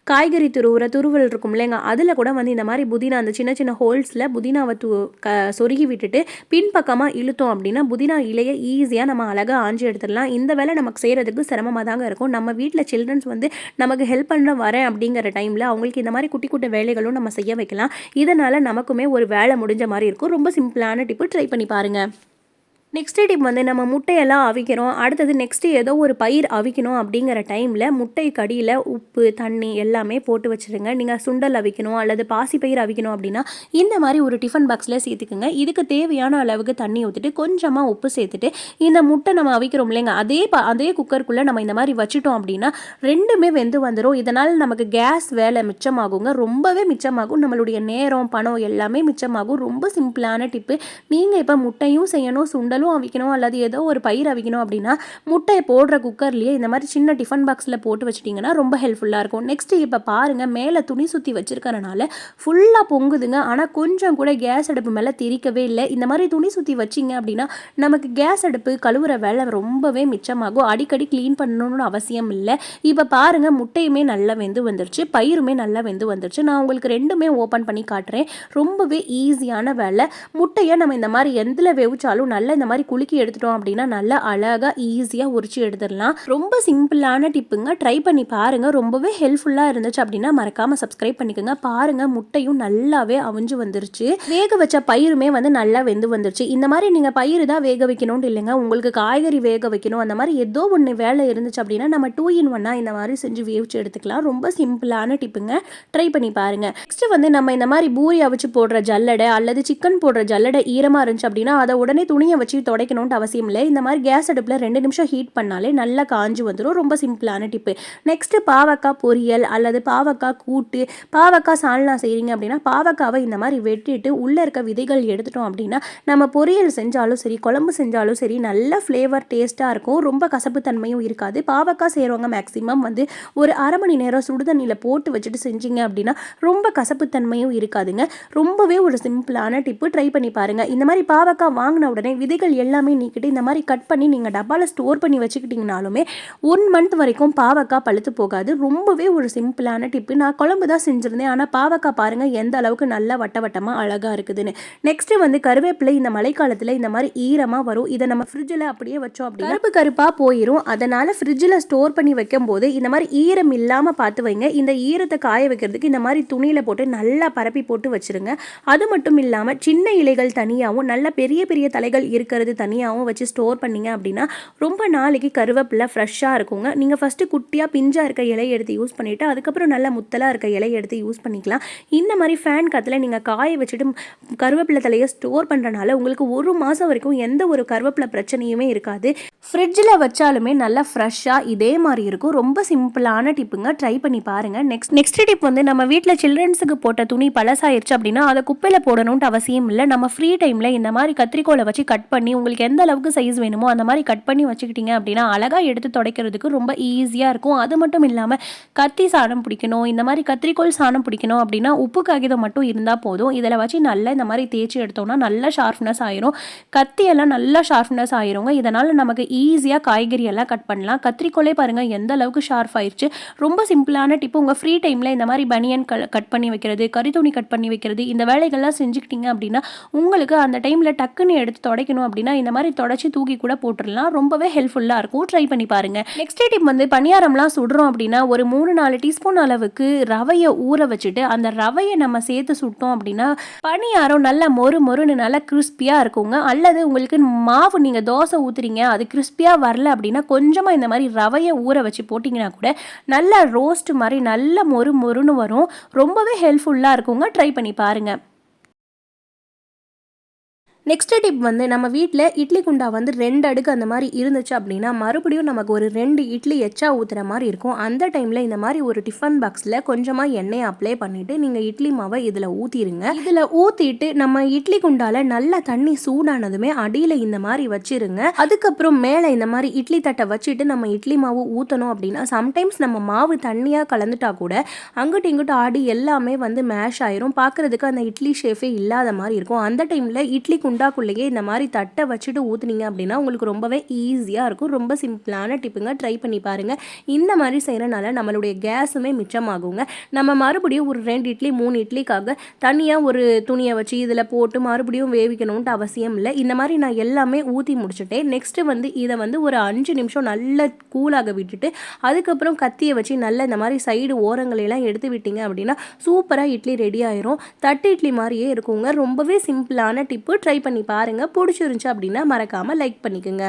காய்கறி துருவுற துருவல் இருக்கும் இல்லைங்க அதில் கூட வந்து இந்த மாதிரி புதினா அந்த சின்ன சின்ன ஹோல்ஸில் புதினாவை து க சொருகி விட்டுட்டு பின்பக்கமாக இழுத்தோம் அப்படின்னா புதினா இலையை ஈஸியாக நம்ம அழகாக ஆஞ்சி எடுத்துடலாம். இந்த வேலை நமக்கு செய்கிறதுக்கு சிரமமாக தாங்க இருக்கும். நம்ம வீட்டில் சில்ட்ரன்ஸ் வந்து நமக்கு ஹெல்ப் பண்ண வரேன் அப்படிங்கிற டைமில் அவங்களுக்கு இந்த மாதிரி குட்டி குட்டி வேலைகளும் நம்ம செய்ய வைக்கலாம். இதனால் நமக்குமே ஒரு வேலை முடிஞ்ச மாதிரி இருக்கும். ரொம்ப சிம்பிளான டிப்பு ட்ரை பண்ணி பாருங்கள் நெக்ஸ்ட் டிப் வந்து நம்ம முட்டையெல்லாம் அவிக்கிறோம். அடுத்தது நெக்ஸ்ட்டு ஏதோ ஒரு பயிர் அவிக்கணும் அப்படிங்கிற டைமில் முட்டை கடியில் உப்பு தண்ணி எல்லாமே போட்டு வச்சுருங்க நீங்கள் சுண்டல் அவிக்கணும் அல்லது பாசி பயிர் அவிக்கணும் அப்படின்னா இந்த மாதிரி ஒரு டிஃபன் பாக்ஸில் சேர்த்துக்குங்க. இதுக்கு தேவையான அளவுக்கு தண்ணி ஊற்றிட்டு கொஞ்சமாக உப்பு சேர்த்துட்டு இந்த முட்டை நம்ம அவிக்கிறோம் இல்லைங்க அதே ப அதே குக்கருக்குள்ளே நம்ம இந்த மாதிரி வச்சுட்டோம் அப்படின்னா ரெண்டுமே வெந்து வந்துடும் இதனால் நமக்கு கேஸ் வேலை மிச்சமாகுங்க. ரொம்பவே மிச்சமாகும். நம்மளுடைய நேரம் பணம் எல்லாமே மிச்சமாகும். ரொம்ப சிம்பிளான டிப்பு நீங்கள் இப்போ முட்டையும் செய்யணும் சுண்டல் பழம் அவிக்கணும் அல்லது ஏதோ ஒரு பயிர் அவிக்கணும் அப்படின்னா முட்டையை போடுற குக்கர்லேயே இந்த மாதிரி சின்ன டிஃபன் பாக்ஸில் போட்டு வச்சிட்டிங்கன்னா ரொம்ப ஹெல்ப்ஃபுல்லாக இருக்கும். நெக்ஸ்ட்டு இப்போ பாருங்கள் மேலே துணி சுற்றி வச்சுருக்கறனால ஃபுல்லாக பொங்குதுங்க. ஆனால் கொஞ்சம் கூட கேஸ் அடுப்பு மேலே திரிக்கவே இல்லை. இந்த மாதிரி துணி சுற்றி வச்சிங்க அப்படின்னா நமக்கு கேஸ் அடுப்பு கழுவுற வேலை ரொம்பவே மிச்சமாகும். அடிக்கடி க்ளீன் பண்ணணும்னு அவசியம் இல்லை. இப்போ பாருங்கள் முட்டையுமே நல்லா வெந்து வந்துருச்சு. பயிருமே நல்லா வெந்து வந்துருச்சு. நான் உங்களுக்கு ரெண்டுமே ஓப்பன் பண்ணி காட்டுறேன். ரொம்பவே ஈஸியான வேலை. முட்டையை நம்ம இந்த மாதிரி எந்தில் வேவிச்சாலும் நல்லா இந்த மாதிரி குலுக்கி எடுத்துட்டோம் அப்படின்னா நல்லா அழகாக ஈஸியாக உரிச்சு எடுத்துடலாம். ரொம்ப சிம்பிளான டிப்புங்க ட்ரை பண்ணி பாருங்கள் ரொம்பவே ஹெல்ப்ஃபுல்லாக இருந்துச்சு அப்படின்னா மறக்காமல் சப்ஸ்கிரைப் பண்ணிக்கோங்க. பாருங்கள் முட்டையும் நல்லாவே அவிஞ்சு வந்துருச்சு. வேக வச்ச பயிருமே வந்து நல்லா வெந்து வந்துருச்சு. இந்த மாதிரி நீங்கள் பயிர் தான் வேக வைக்கணும்னு இல்லைங்க. உங்களுக்கு காய்கறி வேக வைக்கணும். அந்த மாதிரி ஏதோ ஒன்று வேலை இருந்துச்சு அப்படின்னா நம்ம டூ இன் ஒன்னாக இந்த மாதிரி செஞ்சு வேவிச்சு எடுத்துக்கலாம். ரொம்ப சிம்பிளான டிப்புங்க ட்ரை பண்ணி பாருங்கள் நெக்ஸ்ட் வந்து நம்ம இந்த மாதிரி பூரி அவிச்சு போடுற ஜல்லடை அல்லது சிக்கன் போடுற ஜல்லடை ஈரமாக இருந்துச்சு அப்படின்னா அதை உடனே துணியை வச்சு துடைக்கணும்னு அவசியம் இல்லை. இந்த மாதிரி கேஸ் அடுப்பில் ரெண்டு நிமிஷம் ஹீட் பண்ணாலே நல்லா காஞ்சு வந்துடும் ரொம்ப சிம்பிளான டிப்பு நெக்ஸ்ட்டு பாவக்காய் பொரியல் அல்லது பாவக்காய் கூட்டு பாவக்காய் சால்னா செய்கிறீங்க அப்படின்னா பாவக்காவை இந்த மாதிரி வெட்டிட்டு உள்ளே இருக்க விதைகள் எடுத்துட்டோம் அப்படின்னா நம்ம பொரியல் செஞ்சாலும் சரி குழம்பு செஞ்சாலும் சரி நல்ல ஃப்ளேவர் டேஸ்ட்டாக இருக்கும். ரொம்ப கசப்புத்தன்மையும் இருக்காது. பாவக்காய் செய்கிறவங்க மேக்ஸிமம் வந்து ஒரு அரை மணி நேரம் சுடுதண்ணியில் போட்டு வச்சுட்டு செஞ்சீங்க அப்படின்னா ரொம்ப கசப்புத்தன்மையும் இருக்காதுங்க. ரொம்பவே ஒரு சிம்பிளான டிப்பு ட்ரை பண்ணி பாருங்கள் இந்த மாதிரி பாவக்காய் வாங்கின உடனே விதைகள் எல்லாமே நீக்கிட்டு இந்த மாதிரி கட் பண்ணி நீங்கள் டப்பாவில் ஸ்டோர் பண்ணி வச்சுக்கிட்டிங்கனாலுமே ஒன் மந்த் வரைக்கும் பாவக்காய் பழுத்து போகாது. ரொம்பவே ஒரு சிம்பிளான டிப்பு நான் குழம்பு தான் செஞ்சுருந்தேன். ஆனால் பாவக்காய் பாருங்கள் எந்த அளவுக்கு நல்லா வட்ட வட்டமாக அழகாக இருக்குதுன்னு. நெக்ஸ்ட்டு வந்து கருவேப்பிலை இந்த மழைக்காலத்தில் இந்த மாதிரி ஈரமாக வரும். இதை நம்ம ஃப்ரிட்ஜில் அப்படியே வச்சோம் அப்படின்னா கருப்பு கருப்பாக போயிடும் அதனால் ஃப்ரிட்ஜில் ஸ்டோர் பண்ணி வைக்கும்போது இந்த மாதிரி ஈரம் இல்லாமல் பார்த்து வைங்க. இந்த ஈரத்தை காய வைக்கிறதுக்கு இந்த மாதிரி துணியில் போட்டு நல்லா பரப்பி போட்டு வச்சுருங்க. அது மட்டும் இல்லாமல் சின்ன இலைகள் தனியாகவும் நல்ல பெரிய பெரிய தலைகள் இருக்கிறது தனியாகவும் வச்சு ஸ்டோர் பண்ணிங்க அப்படின்னா ரொம்ப நாளைக்கு கருவேப்பிலை ஃப்ரெஷ்ஷாக இருக்குங்க. நீங்கள் ஃபஸ்ட்டு குட்டியாக பிஞ்சாக இருக்க இலையை எடுத்து யூஸ் பண்ணிவிட்டு அதுக்கப்புறம் நல்ல முத்தலாக இருக்க இலையை எடுத்து யூஸ் பண்ணிக்கலாம். இந்த மாதிரி ஃபேன் காத்தில் நீங்கள் காய வச்சுட்டு கருவேப்பிலை தலையை ஸ்டோர் பண்ணுறனால உங்களுக்கு ஒரு மாதம் வரைக்கும் எந்த ஒரு கருவேப்பிலை பிரச்சனையுமே இருக்காது. ஃப்ரிட்ஜில் வச்சாலுமே நல்லா ஃப்ரெஷ்ஷாக இதே மாதிரி இருக்கும். ரொம்ப சிம்பிளான டிப்புங்க ட்ரை பண்ணி பாருங்கள் நெக்ஸ்ட் நெக்ஸ்ட் டிப் வந்து நம்ம வீட்டில் சில்ட்ரன்ஸுக்கு போட்ட துணி பழசாயிருச்சு அப்படின்னா அதை குப்பையில் போடணுன்ட்டு அவசியம் இல்லை. நம்ம ஃப்ரீ டைமில் இந்த மாதிரி கத்திரிக்கோலை வச்சு கட் பண்ணி உங்களுக்கு எந்த அளவுக்கு சைஸ் வேணுமோ அந்த மாதிரி கட் பண்ணி வச்சுக்கிட்டீங்க அப்படின்னா அழகாக எடுத்து துடைக்கிறதுக்கு ரொம்ப ஈஸியாக இருக்கும். அது மட்டும் இல்லாமல் கத்தி சாணம் பிடிக்கணும் இந்த மாதிரி கத்திரிக்கோள் சாணம் பிடிக்கணும் அப்படின்னா உப்பு காகிதம் மட்டும் இருந்தால் போதும். இதில் வச்சு நல்லா இந்த மாதிரி தேய்ச்சி எடுத்தோம்னா நல்லா ஷார்ப்னஸ் ஆயிரும். கத்தியெல்லாம் நல்லா ஷார்ப்னஸ் ஆயிருங்க. இதனால் நமக்கு ஈஸியாக காய்கறி எல்லாம் கட் பண்ணலாம். கத்திரிக்கோளே பாருங்கள் எந்த அளவுக்கு ஷார்ப் ஆயிடுச்சு ரொம்ப சிம்பிளான டிப்பு உங்கள் ஃப்ரீ டைமில் இந்த மாதிரி பனியன் கட் பண்ணி வைக்கிறது கறித்துணி கட் பண்ணி வைக்கிறது இந்த வேலைகள்லாம் செஞ்சுக்கிட்டீங்க அப்படின்னா உங்களுக்கு அந்த டைமில் டக்குன்னு எடுத்து துடைக்கணும் அப்படின்னு அப்படின்னா இந்த மாதிரி தொடச்சி தூக்கி கூட போட்டுடலாம். ரொம்பவே ஹெல்ப்ஃபுல்லாக இருக்கும். ட்ரை பண்ணி பாருங்கள் நெக்ஸ்ட் டிப் வந்து பணியாரம்லாம் சுடுறோம் அப்படின்னா ஒரு மூணு நாலு டீஸ்பூன் அளவுக்கு ரவையை ஊற வச்சுட்டு அந்த ரவையை நம்ம சேர்த்து சுட்டோம் அப்படின்னா பணியாரம் நல்லா மொறு மொறுன்னு நல்லா கிறிஸ்பியாக இருக்குங்க. அல்லது உங்களுக்கு மாவு நீங்கள் தோசை ஊற்றுறீங்க அது கிறிஸ்பியாக வரல அப்படின்னா கொஞ்சமாக இந்த மாதிரி ரவையை ஊற வச்சு போட்டிங்கன்னா கூட நல்லா ரோஸ்ட் மாதிரி நல்ல மொறு மொறுன்னு வரும். ரொம்பவே ஹெல்ப்ஃபுல்லாக இருக்குங்க. ட்ரை பண்ணி பாருங்கள் நெக்ஸ்ட் டிப் வந்து நம்ம வீட்டில் இட்லி குண்டா வந்து ரெண்டு அடுக்கு அந்த மாதிரி இருந்துச்சு அப்படின்னா மறுபடியும் நமக்கு ஒரு ரெண்டு இட்லி எச்சா ஊற்றுற மாதிரி இருக்கும். அந்த டைமில் இந்த மாதிரி ஒரு டிஃபன் பாக்ஸில் கொஞ்சமாக எண்ணெயை அப்ளை பண்ணிவிட்டு நீங்கள் இட்லி மாவை இதில் ஊற்றிடுங்க இதில் ஊற்றிட்டு நம்ம இட்லி குண்டால நல்லா தண்ணி சூடானதுமே அடியில் இந்த மாதிரி வச்சிருங்க. அதுக்கப்புறம் மேலே இந்த மாதிரி இட்லி தட்டை வச்சுட்டு நம்ம இட்லி மாவு ஊற்றணும் அப்படின்னா சம்டைம்ஸ் நம்ம மாவு தண்ணியாக கலந்துட்டா கூட அங்கிட்டு இங்கிட்டு ஆடி எல்லாமே வந்து மேஷ் ஆயிரும். பார்க்குறதுக்கு அந்த இட்லி ஷேஃபே இல்லாத மாதிரி இருக்கும். அந்த டைமில் இட்லி குண்டாக்குள்ளேயே இந்த மாதிரி தட்டை வச்சுட்டு ஊற்றுனீங்க அப்படின்னா உங்களுக்கு ரொம்பவே ஈஸியாக இருக்கும். ரொம்ப சிம்பிளான டிப்புங்க ட்ரை பண்ணி பாருங்கள் இந்த மாதிரி செய்கிறனால நம்மளுடைய கேஸுமே மிச்சமாகுங்க. நம்ம மறுபடியும் ஒரு ரெண்டு இட்லி மூணு இட்லிக்காக தனியாக ஒரு துணியை வச்சு இதில் போட்டு மறுபடியும் வேவிக்கணுன்ட்டு அவசியம் இல்லை. இந்த மாதிரி நான் எல்லாமே ஊற்றி முடிச்சுட்டேன். நெக்ஸ்ட்டு வந்து இதை வந்து ஒரு அஞ்சு நிமிஷம் நல்லா கூலாக விட்டுட்டு அதுக்கப்புறம் கத்தியை வச்சு நல்லா இந்த மாதிரி சைடு ஓரங்களெல்லாம் எடுத்து விட்டீங்க அப்படின்னா சூப்பராக இட்லி ரெடி ஆயிரும். தட்டு இட்லி மாதிரியே இருக்குங்க. ரொம்பவே சிம்பிளான டிப்பு ட்ரை பண்ணி பாருங்கள் பிடிச்சிருந்துச்சு அப்படின்னா மறக்காமல் லைக் பண்ணிக்கோங்க.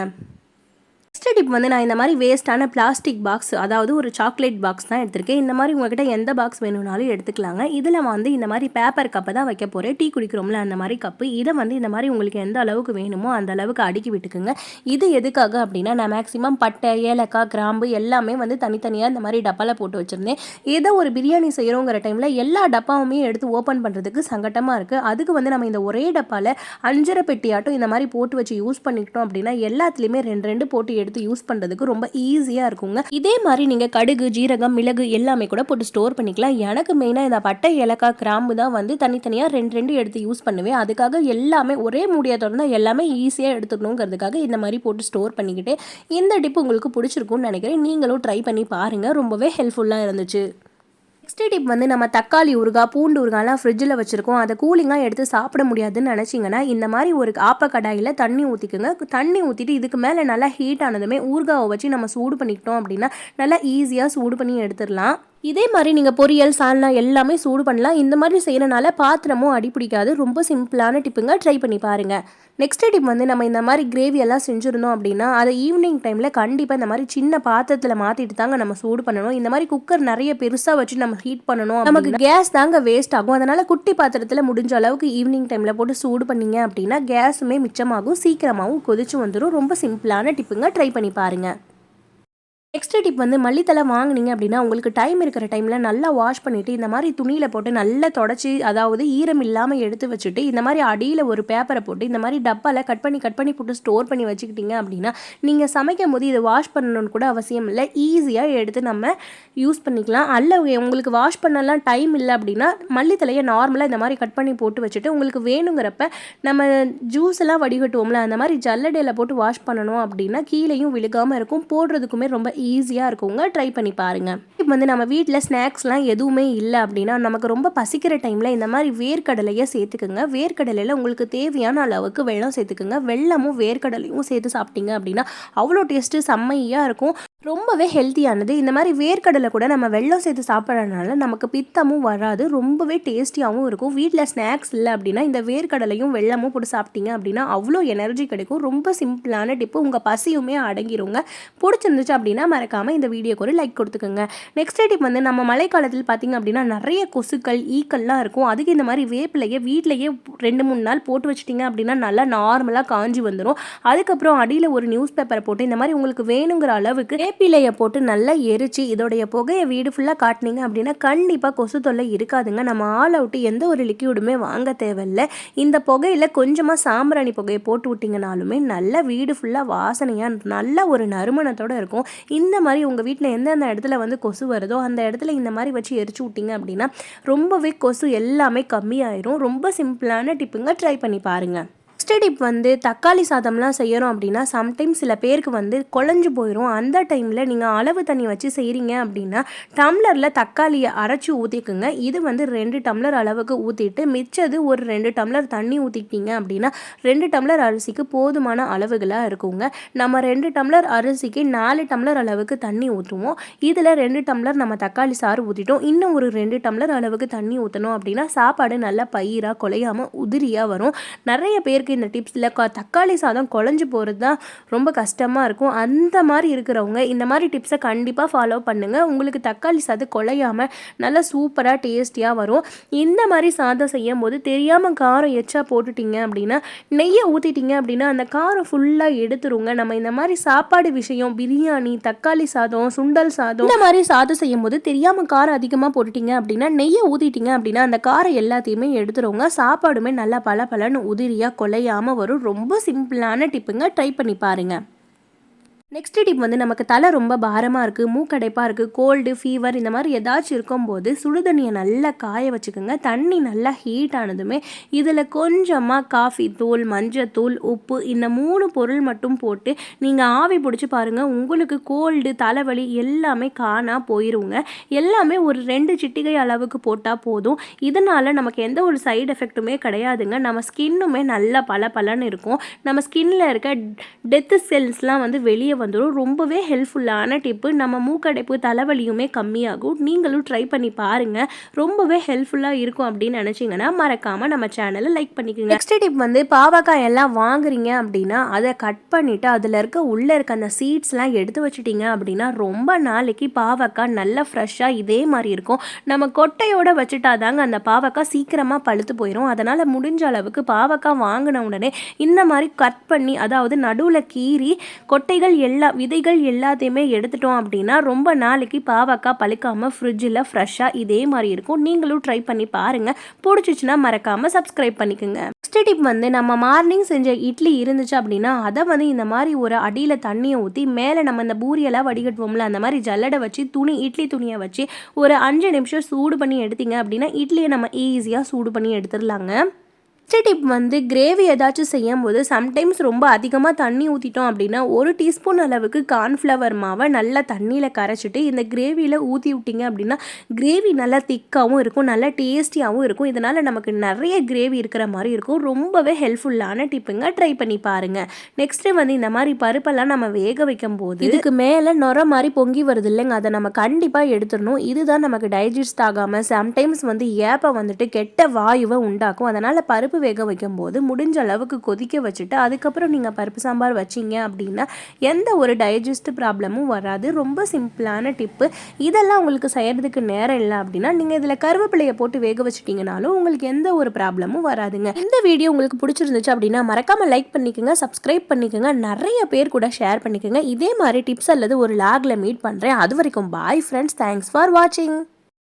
நெக்ஸ்ட் டிப் வந்து நான் இந்த மாதிரி வேஸ்ட்டான பிளாஸ்டிக் பாக்ஸ் அதாவது ஒரு சாக்லேட் பாக்ஸ் தான் எடுத்திருக்கேன். இந்த மாதிரி உங்ககிட்ட எந்த பாக்ஸ் வேணும்னாலும் எடுத்துக்கலாங்க. இதில் வந்து இந்த மாதிரி பேப்பர் கப்பை தான் வைக்க போகிறேன் டீ குடிக்கிறோம்ல அந்த மாதிரி கப்பு இதை வந்து இந்த மாதிரி உங்களுக்கு எந்த அளவுக்கு வேணுமோ அந்த அளவுக்கு அடுக்கி விட்டுக்குங்க. இது எதுக்காக அப்படின்னா நான் மேக்ஸிமம் பட்டை ஏலக்காய் கிராம்பு எல்லாமே வந்து தனித்தனியாக இந்த மாதிரி டப்பாவில் போட்டு வச்சுருந்தேன். ஏதோ ஒரு பிரியாணி செய்கிறோங்கிற டைமில் எல்லா டப்பாவுமே எடுத்து ஓப்பன் பண்ணுறதுக்கு சங்கட்டமாக இருக்குது அதுக்கு வந்து நம்ம இந்த ஒரே டப்பாவில் அஞ்சரை பெட்டியாட்டம் இந்த மாதிரி போட்டு வச்சு யூஸ் பண்ணிக்கிட்டோம் அப்படின்னா எல்லாத்துலேயுமே ரெண்டு ரெண்டு போட்டு எடுத்து யூஸ் பண்ணுறதுக்கு ரொம்ப ஈஸியாக இருக்குங்க. இதே மாதிரி நீங்கள் கடுகு ஜீரகம் மிளகு எல்லாமே கூட போட்டு ஸ்டோர் பண்ணிக்கலாம். எனக்கு மெயினாக இந்த பட்டை ஏலக்காய் கிராம்பு தான் வந்து தனித்தனியாக ரெண்டு ரெண்டு எடுத்து யூஸ் பண்ணுவேன். அதுக்காக எல்லாமே ஒரே மூடியை திறந்தா எல்லாமே ஈஸியாக எடுத்துக்கணுங்கிறதுக்காக இந்த மாதிரி போட்டு ஸ்டோர் பண்ணிக்கிட்டு இந்த டிப் உங்களுக்கு பிடிச்சிருக்கும்னு நினைக்கிறேன். நீங்களும் ட்ரை பண்ணி பாருங்கள் ரொம்பவே ஹெல்ப்ஃபுல்லாக இருந்துச்சு. நெக்ஸ்ட் டிப் வந்து நம்ம தக்காளி ஊறுகாய் பூண்டு ஊறுகாய்லாம் ஃப்ரிட்ஜில் வச்சுருக்கோம். அதை கூலிங்காக எடுத்து சாப்பிட முடியாதுன்னு நினச்சிங்கன்னா இந்த மாதிரி ஒரு ஆப்ப கடாயில் தண்ணி ஊற்றிக்குங்க தண்ணி ஊற்றிட்டு இதுக்கு மேலே நல்லா ஹீட் ஆனதுமே ஊறுகாவை வச்சு நம்ம சூடு பண்ணிக்கிட்டோம் அப்படின்னா நல்லா ஈஸியாக சூடு பண்ணி எடுத்துடலாம். இதே மாதிரி நீங்கள் பொரியல் சால்னா எல்லாமே சூடு பண்ணலாம். இந்த மாதிரி செய்கிறனால பாத்திரமும் அடி பிடிக்காது. ரொம்ப சிம்பிளான டிப்புங்க. ட்ரை பண்ணி பாருங்கள் நெக்ஸ்ட் டிப் வந்து நம்ம இந்த மாதிரி கிரேவி எல்லாம் செஞ்சுருந்தோம் அப்படின்னா அதை ஈவினிங் டைமில் கண்டிப்பாக இந்த மாதிரி சின்ன பாத்திரத்தில் மாற்றிட்டு தாங்க நம்ம சூடு பண்ணணும். இந்த மாதிரி குக்கர் நிறைய பெருசாக வச்சு நம்ம ஹீட் பண்ணணும் நமக்கு கேஸ் தாங்க வேஸ்ட் ஆகும். அதனால் குட்டி பாத்திரத்தில் முடிஞ்ச அளவுக்கு ஈவினிங் டைமில் போட்டு சூடு பண்ணீங்க அப்படின்னா கேஸுமே மிச்சமாகும். சீக்கிரமாகவும் கொதிச்சு வந்துடும் ரொம்ப சிம்பிளான டிப்புங்க. ட்ரை பண்ணி பாருங்கள் நெக்ஸ்ட் டிப் வந்து மல்லித்தலை வாங்குனீங்க அப்படின்னா உங்களுக்கு டைம் இருக்கிற டைமில் நல்லா வாஷ் பண்ணிவிட்டு இந்த மாதிரி துணியில் போட்டு நல்லா தொடச்சி அதாவது ஈரம் இல்லாமல் எடுத்து வச்சுட்டு இந்த மாதிரி அடியில் ஒரு பேப்பரை போட்டு இந்த மாதிரி டப்பாவில் கட் பண்ணி கட் பண்ணி போட்டு ஸ்டோர் பண்ணி வச்சுக்கிட்டீங்க அப்படின்னா நீங்கள் சமைக்கும் போது இதை வாஷ் பண்ணணும்னு கூட அவசியம் இல்லை. ஈஸியாக எடுத்து நம்ம யூஸ் பண்ணிக்கலாம். அல்ல உங்களுக்கு வாஷ் பண்ணலாம் டைம் இல்லை அப்படின்னா மல்லித்தலையை நார்மலாக இந்த மாதிரி கட் பண்ணி போட்டு வச்சுட்டு உங்களுக்கு வேணுங்கிறப்ப நம்ம ஜூஸ் எல்லாம் வடிகட்டுவோம்ல அந்த மாதிரி ஜல்லடையில் போட்டு வாஷ் பண்ணணும் அப்படின்னா கீழேயும் விழுகாமல் இருக்கும். போடுறதுக்குமே ரொம்ப ஈஸியாக இருக்குங்க ட்ரை பண்ணி பாருங்கள் நைட்டு வந்து நம்ம வீட்டில் ஸ்நாக்ஸ்லாம் எதுவுமே இல்லை அப்படின்னா நமக்கு ரொம்ப பசிக்கிற டைமில் இந்த மாதிரி வேர்க்கடலையை சேர்த்துக்குங்க. வேர்க்கடலையில் உங்களுக்கு தேவையான அளவுக்கு வெள்ளம் சேர்த்துக்குங்க. வெள்ளமும் வேர்க்கடலையும் சேர்த்து சாப்பிட்டீங்க அப்படின்னா அவ்வளோ டேஸ்ட்டு செம்மையாக இருக்கும். ரொம்பவே ஹெல்த்தியானது. இந்த மாதிரி வேர்க்கடலை கூட நம்ம வெள்ளம் சேர்த்து சாப்பிட்றதுனால நமக்கு பித்தமும் வராது. ரொம்பவே டேஸ்டியாகவும் இருக்கும். வீட்டில் ஸ்நாக்ஸ் இல்லை அப்படின்னா இந்த வேர்க்கடலையும் வெள்ளமும் போட்டு சாப்பிட்டீங்க அப்படின்னா அவ்வளோ எனர்ஜி கிடைக்கும். ரொம்ப சிம்பிளான டிப்பு. உங்கள் பசியுமே அடங்கிருங்க. பிடிச்சிருந்துச்சு அப்படின்னா மறக்காமல் இந்த வீடியோக்கு ஒரு லைக் கொடுத்துக்கோங்க. நெக்ஸ்ட் டிப் வந்து நம்ம மழைக்காலத்தில் பார்த்திங்க அப்படின்னா நிறைய கொசுக்கள் ஈக்கள்லாம் இருக்கும். அதுக்கு இந்த மாதிரி வேப்பிலையே வீட்டிலையே ரெண்டு மூணு நாள் போட்டு வச்சிட்டிங்க அப்படின்னா நல்லா நார்மலாக காஞ்சி வந்துடும் அதுக்கப்புறம் அடியில் ஒரு நியூஸ் பேப்பரை போட்டு இந்த மாதிரி உங்களுக்கு வேணுங்கிற அளவுக்கு வேப்பிலையை போட்டு நல்லா எரிச்சு இதோடைய புகையை வீடு ஃபுல்லாக காட்டினீங்க அப்படின்னா கண்டிப்பாக கொசு தொல்லை இருக்காதுங்க. நம்ம ஆள் அவுட்டு எந்த ஒரு லிக்யூடுமே வாங்க தேவையில்ல. இந்த புகையில் கொஞ்சமாக சாம்பிராணி புகையை போட்டு விட்டிங்கனாலுமே நல்ல வீடு ஃபுல்லாக வாசனையாக நல்ல ஒரு நறுமணத்தோடு இருக்கும். இந்த மாதிரி உங்கள் வீட்டில் எந்தெந்த இடத்துல வந்து கொசு வருதோ அந்த இடத்துல இந்த மாதிரி வச்சு எரிச்சு விட்டிங்க அப்படின்னா ரொம்பவே கொசு எல்லாமே கம்மியாயிரும். ரொம்ப சிம்பிளான டிப்புங்க. ட்ரை பண்ணி பாருங்கள் நெக்ஸ்ட் டிப் வந்து தக்காளி சாதம்லாம் செய்கிறோம் அப்படின்னா சம்டைம்ஸ் சில பேருக்கு வந்து குழஞ்சு போயிடும் அந்த டைமில் நீங்கள் அளவு தண்ணி வச்சு செய்கிறீங்க அப்படின்னா டம்ளரில் தக்காளியை அரைச்சி ஊற்றிக்குங்க இது வந்து ரெண்டு டம்ளர் அளவுக்கு ஊற்றிட்டு மிச்சது ஒரு ரெண்டு டம்ளர் தண்ணி ஊற்றிக்கிட்டீங்க அப்படின்னா ரெண்டு டம்ளர் அரிசிக்கு போதுமான அளவுகளாக இருக்குங்க. நம்ம ரெண்டு டம்ளர் அரிசிக்கு நாலு டம்ளர் அளவுக்கு தண்ணி ஊற்றுவோம் இதில் ரெண்டு டம்ளர் நம்ம தக்காளி சாறு ஊற்றிட்டோம் இன்னும் ஒரு ரெண்டு டம்ளர் அளவுக்கு தண்ணி ஊற்றணும் அப்படின்னா சாப்பாடு நல்லா பயிராக குலையாமல் உதிரியாக வரும். நிறைய பேருக்கு இந்த டிப்ஸில் க தக்காளி சாதம் குழஞ்சி போகிறது தான் ரொம்ப கஷ்டமாக இருக்கும். அந்த மாதிரி இருக்கிறவங்க இந்த மாதிரி டிப்ஸை கண்டிப்பாக ஃபாலோ பண்ணுங்கள் உங்களுக்கு தக்காளி சாதம் குழையாமல் நல்லா சூப்பராக டேஸ்டியாக வரும். இந்த மாதிரி சாதம் செய்யும் போது தெரியாமல் காரம் எச்சா போட்டுட்டீங்க அப்படின்னா நெய்யை ஊற்றிட்டீங்க அப்படின்னா அந்த காரம் ஃபுல்லாக எடுத்துருங்க. நம்ம இந்த மாதிரி சாப்பாடு விஷயம் பிரியாணி தக்காளி சாதம் சுண்டல் சாதம் இந்த மாதிரி சாதம் செய்யும் போது தெரியாமல் காரம் அதிகமாக போட்டுட்டிங்க அப்படின்னா நெய்யை ஊற்றிட்டீங்க அப்படின்னா அந்த காரம் எல்லாத்தையுமே எடுத்துருவோங்க சாப்பாடுமே நல்லா பல பலன்னு உதிரியாக கொலை குறையாமல் வரும். ரொம்ப சிம்பிளான டிப்புங்க ட்ரை பண்ணி பாருங்கள் நெக்ஸ்ட் டிப் வந்து நமக்கு தலை ரொம்ப பாரமாக இருக்குது மூக்கடைப்பாக இருக்குது கோல்டு ஃபீவர் இந்த மாதிரி ஏதாச்சும் இருக்கும்போது சுடுதண்ணியை நல்லா காய வச்சுக்கோங்க. தண்ணி நல்லா ஹீட் ஆனதுமே இதில் கொஞ்சமாக காஃபி தூள் மஞ்சத்தூள் உப்பு இந்த மூணு பொருள் மட்டும் போட்டு நீங்கள் ஆவி பிடிச்சி பாருங்கள் உங்களுக்கு கோல்டு தலைவலி எல்லாமே காணா போயிருங்க. எல்லாமே ஒரு ரெண்டு சிட்டிகை அளவுக்கு போட்டால் போதும். இதனால் நமக்கு எந்த ஒரு சைடு எஃபெக்ட்டுமே கிடையாதுங்க. நம்ம ஸ்கின்னுமே நல்லா பல பலன்னு இருக்கும். நம்ம ஸ்கின்னில் இருக்க டெத்து செல்ஸ்லாம் வந்து வெளியே வந்துடும் ரொம்பவே ஹெல்ப்ஃபுல்லான டிப்பு நம்ம மூக்கடைப்பு தலைவலியுமே கம்மியாகும். நீங்களும் ட்ரை பண்ணி பாருங்கள் ரொம்பவே ஹெல்ப்ஃபுல்லாக இருக்கும் அப்படின்னு நினச்சிங்கன்னா மறக்காமல் நம்ம சேனலை லைக் பண்ணிக்கோங்க. நெக்ஸ்ட் டிப் வந்து பாவக்காய் எல்லாம் வாங்குறீங்க அப்படின்னா அதை கட் பண்ணிவிட்டு அதில் இருக்க உள்ளே இருக்க அந்த சீட்ஸ்லாம் எடுத்து வச்சுட்டிங்க அப்படின்னா ரொம்ப நாளைக்கு பாவக்காய் நல்லா ஃப்ரெஷ்ஷாக இதே மாதிரி இருக்கும். நம்ம கொட்டையோடு வச்சுட்டா தாங்க அந்த பாவக்காய் சீக்கிரமாக பழுத்து போயிடும் அதனால் முடிஞ்ச அளவுக்கு பாவக்காய் வாங்கின உடனே இந்த மாதிரி கட் பண்ணி அதாவது நடுவில் கீறி கொட்டைகள் எல்லா விதைகள் எல்லாத்தையுமே எடுத்துட்டோம் அப்படின்னா ரொம்ப நாளைக்கு பாவக்காய் பழுக்காமல் ஃப்ரிட்ஜில் ஃப்ரெஷ்ஷாக இதே மாதிரி இருக்கும். நீங்களும் ட்ரை பண்ணி பாருங்கள் பிடிச்சிச்சின்னா மறக்காமல் சப்ஸ்கிரைப் பண்ணிக்கோங்க. நெக்ஸ்ட் டிப் வந்து நம்ம மார்னிங் செஞ்ச இட்லி இருந்துச்சு அப்படின்னா அதை வந்து இந்த மாதிரி ஒரு அடியில் தண்ணியை ஊற்றி மேலே நம்ம இந்த பூரியெல்லாம் வடிகட்டுவோம்ல அந்த மாதிரி ஜல்லடை வச்சு துணி இட்லி துணியை வச்சு ஒரு அஞ்சு நிமிஷம் சூடு பண்ணி எடுத்தீங்க அப்படின்னா இட்லியை நம்ம ஈஸியாக சூடு பண்ணி எடுத்துடலாங்க. நெக்ஸ்ட் டிப் வந்து கிரேவி ஏதாச்சும் செய்யும் போது சம்டைம்ஸ் ரொம்ப அதிகமாக தண்ணி ஊற்றிட்டோம் அப்படின்னா ஒரு டீஸ்பூன் அளவுக்கு கார்ன்ஃப்ளவர் மாவை நல்லா தண்ணியில் கரைச்சிட்டு இந்த கிரேவியில் ஊற்றி விட்டீங்க அப்படின்னா கிரேவி நல்லா திக்காகவும் இருக்கும் நல்லா டேஸ்டியாகவும் இருக்கும். இதனால் நமக்கு நிறைய கிரேவி இருக்கிற மாதிரி இருக்கும். ரொம்பவே ஹெல்ப்ஃபுல்லான டிப்புங்க ட்ரை பண்ணி பாருங்கள் நெக்ஸ்ட்டு வந்து இந்த மாதிரி பருப்பெல்லாம் நம்ம வேக வைக்கும் போது இதுக்கு மேலே நுர மாதிரி பொங்கி வருது இல்லைங்க அதை நம்ம கண்டிப்பாக எடுத்துடணும். இதுதான் நமக்கு டைஜஸ்ட் ஆகாமல் சம்டைம்ஸ் வந்து ஏப்பை வந்துட்டு கெட்ட வாயுவை உண்டாக்கும். அதனால் பருப்பு வேக வைக்கும் போது முடிஞ்ச அளவுக்கு கொதிக்க வச்சுட்டு அதுக்கப்புறம் நீங்கள் பருப்பு சாம்பார் வச்சிங்க அப்படின்னா எந்த ஒரு டைஜஸ்ட் ப்ராப்ளமும் வராது. ரொம்ப சிம்பிளான டிப்பு இதெல்லாம் உங்களுக்கு செய்கிறதுக்கு நேரம் இல்லை அப்படின்னா நீங்கள் இதில் கருவேப்பிலையை போட்டு வேக வச்சிட்டிங்கனாலும் உங்களுக்கு எந்த ஒரு ப்ராப்ளமும் வராதுங்க. இந்த வீடியோ உங்களுக்கு பிடிச்சிருந்துச்சு அப்படின்னா மறக்காமல் லைக் பண்ணிக்கோங்க சப்ஸ்கிரைப் பண்ணிக்கோங்க நிறைய பேர் கூட ஷேர் பண்ணிக்கோங்க. இதே மாதிரி டிப்ஸ் அல்லது ஒரு லாகில் மீட் பண்ணுறேன் அது வரைக்கும் பாய் ஃப்ரெண்ட்ஸ் தேங்க்ஸ் ஃபார் வாட்சிங்